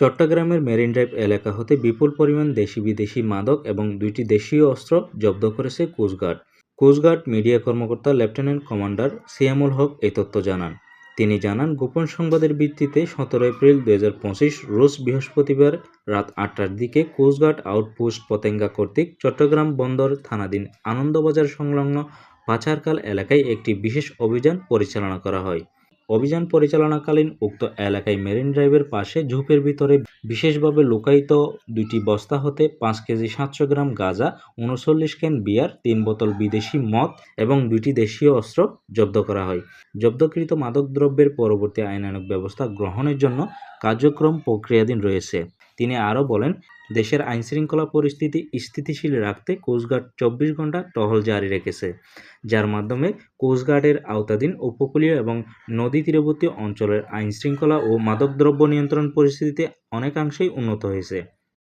চট্টগ্রামের marine drive এলাকা হতে বিপুল পরিমাণ দেশি বিদেশি মাদক এবং দুইটি দেশীয় অস্ত্র জব্দ করেছে coast guard. Coast guard media কর্মকর্তা লেফটেন্যান্ট কমান্ডার সিয়ামুল হক এই তথ্য জানান। তিনি জানান, গোপন সংবাদের ভিত্তিতে সতেরো এপ্রিল দু হাজার পঁচিশ রোজ বৃহস্পতিবার রাত আটটার দিকে কোস্টগার্ড আউটপোস্ট পতেঙ্গা কর্তৃক চট্টগ্রাম বন্দর থানাধীন আনন্দবাজার সংলগ্ন পাচারকাল এলাকায় একটি বিশেষ অভিযান পরিচালনা করা হয়। অভিযান পরিচালনাকালীন উক্ত এলাকায় মেরিন ড্রাইভের পাশে ঝোপের ভিতরে বিশেষভাবে লুকায়িত দুটি বস্তা হতে পাঁচ কেজি সাতশো গ্রাম গাঁজা, উনচল্লিশ ক্যান বিয়ার, তিন বোতল বিদেশি মদ এবং দুটি দেশীয় অস্ত্র জব্দ করা হয়। জব্দকৃত মাদকদ্রব্যের পরবর্তী আইনানুক ব্যবস্থা গ্রহণের জন্য কার্যক্রম প্রক্রিয়াধীন রয়েছে। তিনি আরও বলেন, দেশের আইনশৃঙ্খলা পরিস্থিতি স্থিতিশীল রাখতে কোস্টগার্ড চব্বিশ ঘণ্টা টহল জারি রেখেছে, যার মাধ্যমে কোস্টগার্ডের আওতাধীন উপকূলীয় এবং নদী তীরবর্তী অঞ্চলের আইনশৃঙ্খলা ও মাদকদ্রব্য নিয়ন্ত্রণ পরিস্থিতিতে অনেকাংশেই উন্নত হয়েছে।